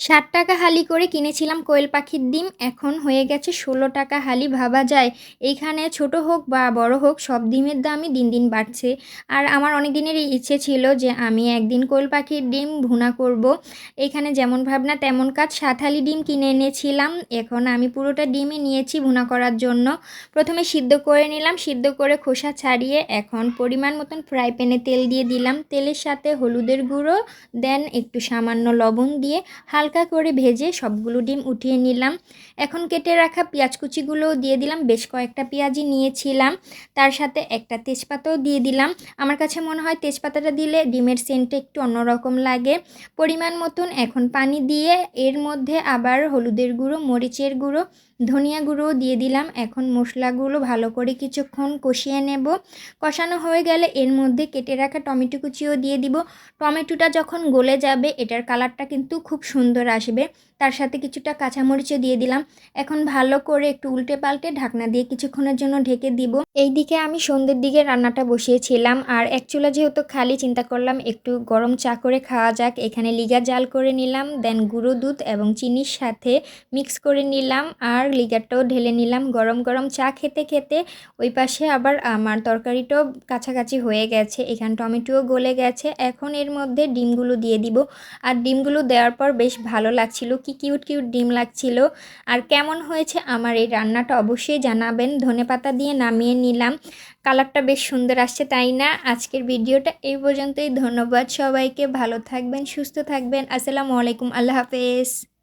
ষাট টাকা হালি করে কিনেছিলাম কোয়েল পাখির ডিম, এখন হয়ে গেছে ষোলো টাকা হালি। ভাবা যায়, এইখানে ছোট হোক বা বড় হোক, সব ডিমের দামই দিন দিন বাড়ছে। আর আমার অনেক দিনেরই ইচ্ছে ছিল যে আমি একদিন কোয়েল পাখির ডিম ভুনা করব। এখানে যেমন ভাবনা, তেমন কাজ। সাত হালি ডিম কিনে এনেছিলাম, এখন আমি পুরোটা ডিমই নিয়েছি ভুনা করার জন্য। প্রথমে সিদ্ধ করে নিলাম, সিদ্ধ করে খোসা ছাড়িয়ে এখন পরিমাণ মতন ফ্রাই প্যানে তেল দিয়ে দিলাম। তেলের সাথে হলুদের গুঁড়ো, দেন একটু সামান্য লবণ দিয়ে হালকা করে ভেজে সবগুলো ডিম উঠিয়ে নিলাম। এখন কেটে রাখা পেঁয়াজ কুচিগুলোও দিয়ে দিলাম। বেশ কয়েকটা পেঁয়াজই নিয়েছিলাম। তার সাথে একটা তেজপাতাও দিয়ে দিলাম। আমার কাছে মনে হয় তেজপাতাটা দিলে ডিমের সেন্টটা একটু অন্যরকম লাগে। পরিমাণ মতন এখন পানি দিয়ে এর মধ্যে আবার হলুদের গুঁড়ো, মরিচের গুঁড়ো ধনিয়া গুঁড়োও দিয়ে দিলাম। এখন মশলাগুলো ভালো করে কিছুক্ষণ কষিয়ে নেব। কষানো হয়ে গেলে এর মধ্যে কেটে রাখা টমেটো কুচিও দিয়ে দিব। টমেটোটা যখন গলে যাবে, এটার কালারটা কিন্তু খুব সুন্দর আসবে। তার সাথে কিছুটা কাঁচামরিচও দিয়ে দিলাম। এখন ভালো করে একটু উল্টে পাল্টে ঢাকনা দিয়ে কিছুক্ষণের জন্য ঢেকে দিব। এই দিকে আমি সন্ধ্যের দিকে রান্নাটা বসিয়েছিলাম। আর এক চুলা যেহেতু খালি, চিন্তা করলাম একটু গরম চা করে খাওয়া যাক। এখানে লিগা জাল করে নিলাম, দেন গুঁড়ো দুধ এবং চিনির সাথে মিক্স করে নিলাম। আর লিগারটাও ঢেলে নিলাম। গরম গরম চা খেতে খেতে ওই পাশে আবার আমার তরকারিটাও কাছাকাছি হয়ে গেছে। এখানে টমেটোও গলে গেছে। এখন এর মধ্যে ডিমগুলো দিয়ে দিব। আর ডিমগুলো দেওয়ার পর বেশ ভালো লাগছিল। কি কিউট কিউট ডিম লাগছিল। আর কেমন হয়েছে আমার এই রান্নাটা অবশ্যই জানাবেন। ধনে পাতা দিয়ে নামিয়ে নিলাম। কালারটা বেশ সুন্দর আসছে, তাই না? আজকের ভিডিওটা এই পর্যন্তই। ধন্যবাদ সবাইকে। ভালো থাকবেন, সুস্থ থাকবেন। আসসালামু আলাইকুম। আল্লাহ হাফেজ।